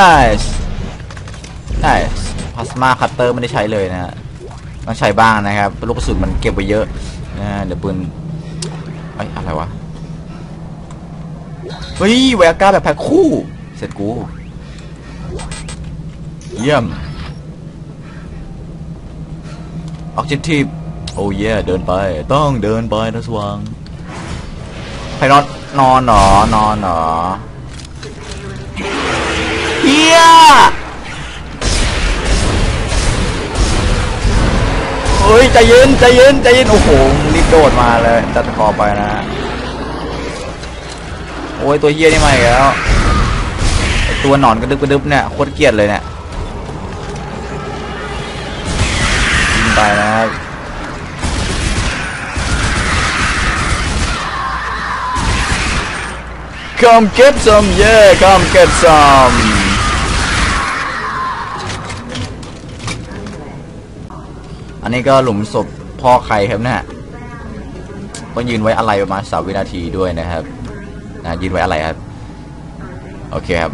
nice nice พลาสมาคัตเตอร์ไม่ได้ใช้เลยนะฮะต้องใช้บ้างนะครับลูกกระสุนมันเก็บไว้เยอะนะเดี๋ยวปืนเอ้อะไรวะเฮ้ยแวก้าแบบแพ็คคู่ เสร็จกูเยี่ยมออกจิทีฟโอ้ยเดินไป ต้องเดินไปนะสว่างใครนอนนอนหนอนอนหนอ เฮียเฮ้ยใจเย็นใจเย็นใจเย็นโอ้โหรีบโดดมาเลยจัดคอไปนะโอ้ยตัวเฮียนี่มาอีกแล้วตัวหนอนกระดึบกระดึบเนี่ยโคตรเกลียดเลยเนี่ยยิงไปนะครับ Come get some yeah come get some อัันนี้ก็หลุมศพพ่อใครครับเนี่ยต้องยืนไว้อะไรประมาณสามวินาทีด้วยนะครับนะยืนไว้อะไรครับ โอเคครับ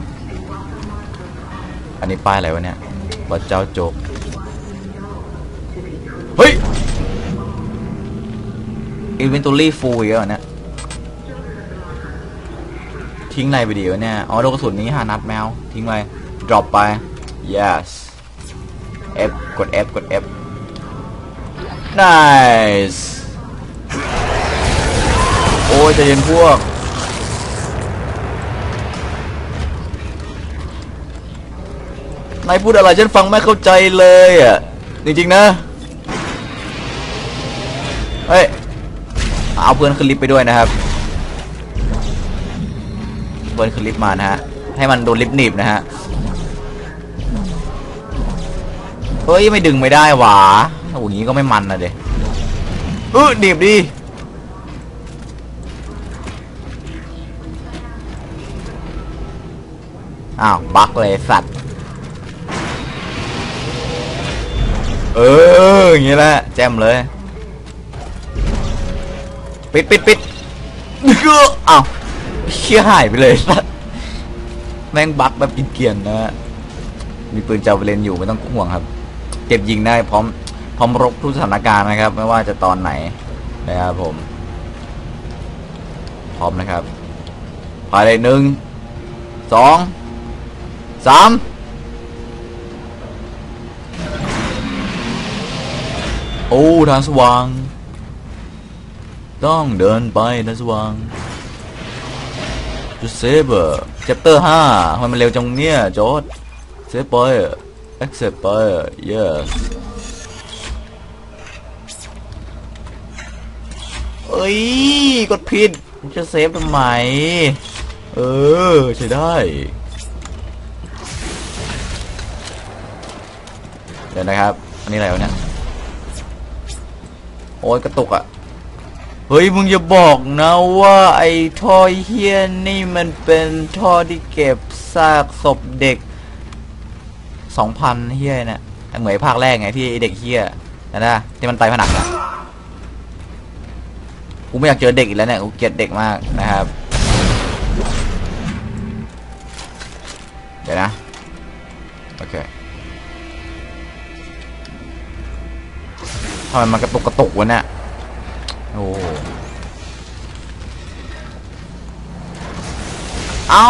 อันนี้ป้ายอะไรวะเนี่ยวัดเจ้าโจกเฮ้ย inventory full อีกแล้วเนี่ยทิ้งอะไรไปดีวะเนี่ย อ๋อโดนกระสุนนี้หานัดแมว ทิ้งไป drop ไป yes F กด F กด F nice โอ้ยจะเย็นพวก นายพูดอะไรฉันฟังไม่เข้าใจเลยอะ จริงๆนะ เฮ้ย เอาเพื่อนขึ้นลิฟต์ไปด้วยนะครับ เพื่อนขึ้นลิฟต์มานะฮะ ให้มันโดนลิฟต์หนีบนะฮะ เฮ้ย ไม่ดึงไม่ได้หวา โอ้โหอย่างนี้ก็ไม่มันนะเด็เออหนีบดิอ้าวบักเลยสัตว์ เอออย่างนี้แหละแจมเลย ปิดปิดปิดก็อ้าวเชี่ยหายไปเลยสัตว์แม่งบักแบบกินเกรียนๆนะฮะมีปืนเจ้าไปเล่นอยู่ไม่ต้องห่วงครับ เก็บยิงได้พร้อม พร้อมรบทุกสถานการณ์นะครับ ไม่ว่าจะตอนไหนนะครับผม พร้อมนะครับภายในหนึ่งสองสามโอ้ทางสว่าง ต้องเดินไปทางสว่างจะเซฟเออร์เจปเตอร์ห้าทำไมมันเร็วจังเนี่ยจอร์ดเซฟไป accept ไป yes เอ้ย กดผิดจะเซฟทำไม เออ ใช้ได้ เดี๋ยวนะครับ อันนี้อะไรวะเนี่ย โอ้ยกระตุกอะเฮ้ย มึงอย่าบอกนะว่าไอ้ท่อเฮียนี่มันเป็นท่อที่เก็บซากศพเด็กสองพันเฮียเนี่ยเหมือนภาคแรกไงที่ไอเด็กเฮียนะนะที่มันไตผนังอะ กูไม่อยากเจอเด็กอีกแล้วเนี่ยกูเกลียดเด็กมากนะครับ เดี๋ยวนะ โอเคทำไมมันกระตุกกระตุกวะเนี่ยโอ้เอา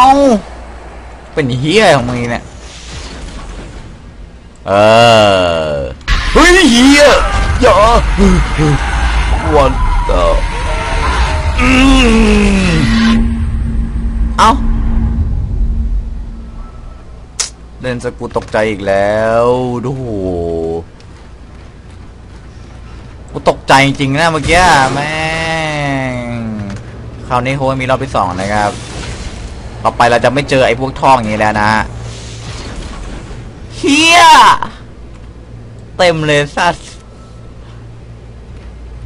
เป็นเฮียของมึงเนี่ย เออ เฮ้ยเฮียอย่า What the อื นสกูตกใจอีกแล้วดูโหกูตกใจจริงนะเมื่อกี้แม่งคราวนี้โฮมีรอบที่สองนะครับ ต่อไปเราจะไม่เจอไอ้พวกท่องอย่างนี้แล้วนะเฮียเต็มเลยสัส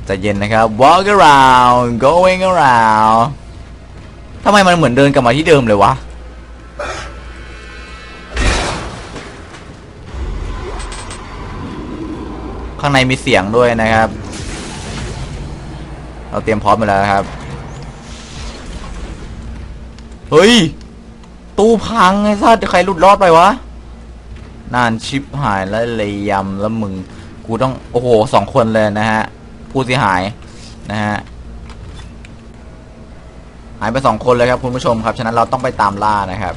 จะเย็นนะครับ walk around going around ทำไมมันเหมือนเดินกลับมาที่เดิมเลยวะ ข้างในมีเสียงด้วยนะครับ เราเตรียมพร้อมไปแล้วครับ เฮ้ย ตู้พังไอ้สัสใครหลุดรอดไปวะนานชิปหายแล้วเลยยำแล้วมึง กูต้อง โอ้โหสองคนเลยนะฮะ ผู้เสียหายนะฮะ หายไปสองคนเลยครับคุณผู้ชมครับ ฉะนั้นเราต้องไปตามล่านะครับ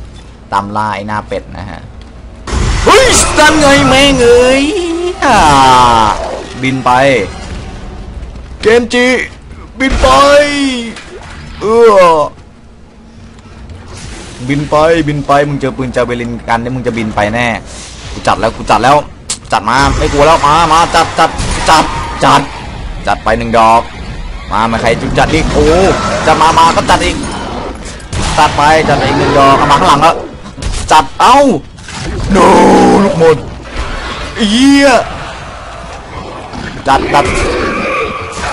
ตามล่าไอ้หน้าเป็ดนะฮะ เฮ้ยนั่นไงแม่งเอ้ยอ่า บินไป เกมจีบินไป เออบินไป บินไป มึงเจอปืนจาเวลินกันเนี่ยมึงจะบินไปแน่ กูจัดแล้ว กูจัดแล้ว จัดมา ไม่กลัวแล้ว มา มา จัด จัด จัด จัด จัดไปหนึ่งดอก มา มาใครจุดจัดอีกโอ้จะมา มา ก็จัดอีก จัดไป จัดอีกหนึ่งดอก มาข้างหลังแล้วจัด เอ้า โนลูกหมด เยี่ยจัดจัด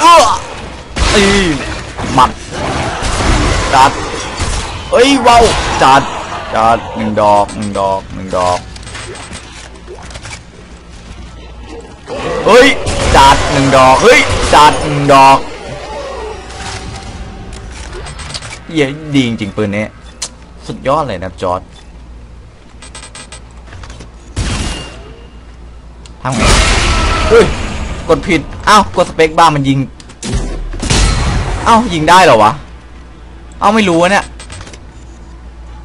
เอออีหมัดจัดเอ้ยว้าวจัดจัดหนึ่งดอกหนึ่งดอกหนึ่งดอกเฮ้ยจัดหนึ่งดอกเฮ้ยจัดหนึ่งดอกเย้ดีจริงปืนนี้สุดยอดเลยนะจอร์ด ทำไงเฮ้ยกดผิดอ้าวกดสเปคบ้ามันยิง เอ้ายิงได้เหรอวะ เอ้าไม่รู้อะเนี่ย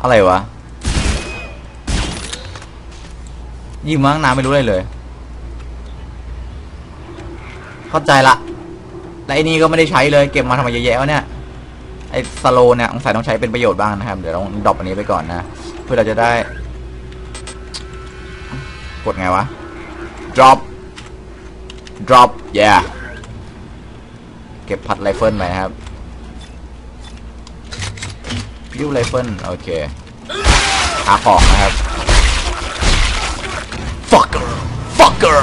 อะไรวะ ยิงมาตั้งนานไม่รู้อะไรเลย เข้าใจละและไอ้นี่ก็ไม่ได้ใช้เลยเก็บมาทำไมเยอะแยะวะเนี่ยไอ้สโลเนี่ยสงสัยต้องใช้เป็นประโยชน์บ้างนะครับ เดี๋ยวต้องดรอปอันนี้ไปก่อนนะ เพื่อเราจะได้ กดไงวะ drop drop yeah เก็บพัดไรเฟิลไปนะครับพิ้วไรเฟิลโอเคหาของนะครับ fucker fucker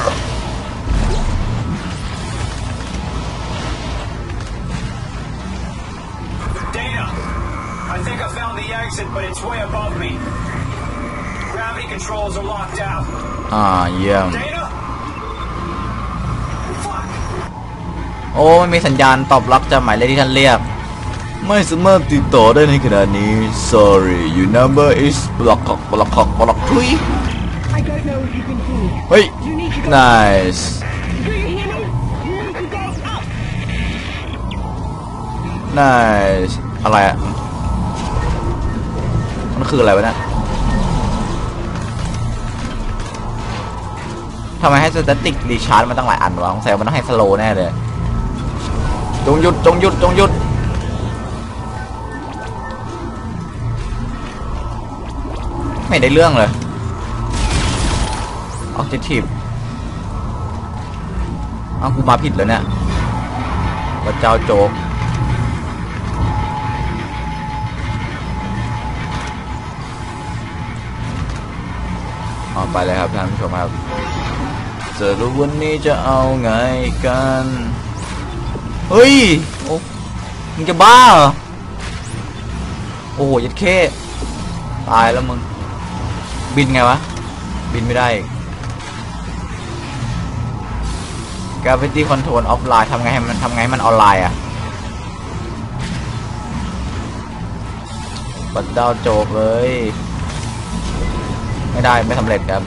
Dana, I think I found the exit, but it's way above me. Gravity controls are locked out. อ่าเยี่ยม โอ้ไม่มีสัญญาณตอบรับจากหมายเลขที่ท่านเรียก ไม่สามารถติดต่อได้ในขณะนี้ sorry your number is block block block ทุย I don't know if you can hear me. เฮ้ย You need to go. nice Do you hear me? You need to go up. nice อะไรอะมันคืออะไรวะเนี่ยทำไมให้สแตติกรีชาร์จมาตั้งหลายอันวะสงสัยมันต้องให้สโลแน่เลย จงหยุดจงหยุดจงหยุดไม่ได้เรื่องเลย objective เอากูมาผิดแล้วเนี่ยพระเจ้าโจ๊กออกไปเลยครับท่านผู้ชมครับสรุปวันนี้จะเอาไงกัน เฮ้ย โอ้มึงจะบ้าเหรอ โอ้โหยัดเข้ตายแล้วมึง บินไงวะ บินไม่ได้ก Gravity Control Offline ทำไงให้มันทำไงให้มันออนไลน์อะปัดดาวโจกเลย ไม่ได้ไม่สำเร็จครับ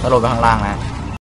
ต้องลงไปข้างล่างนะ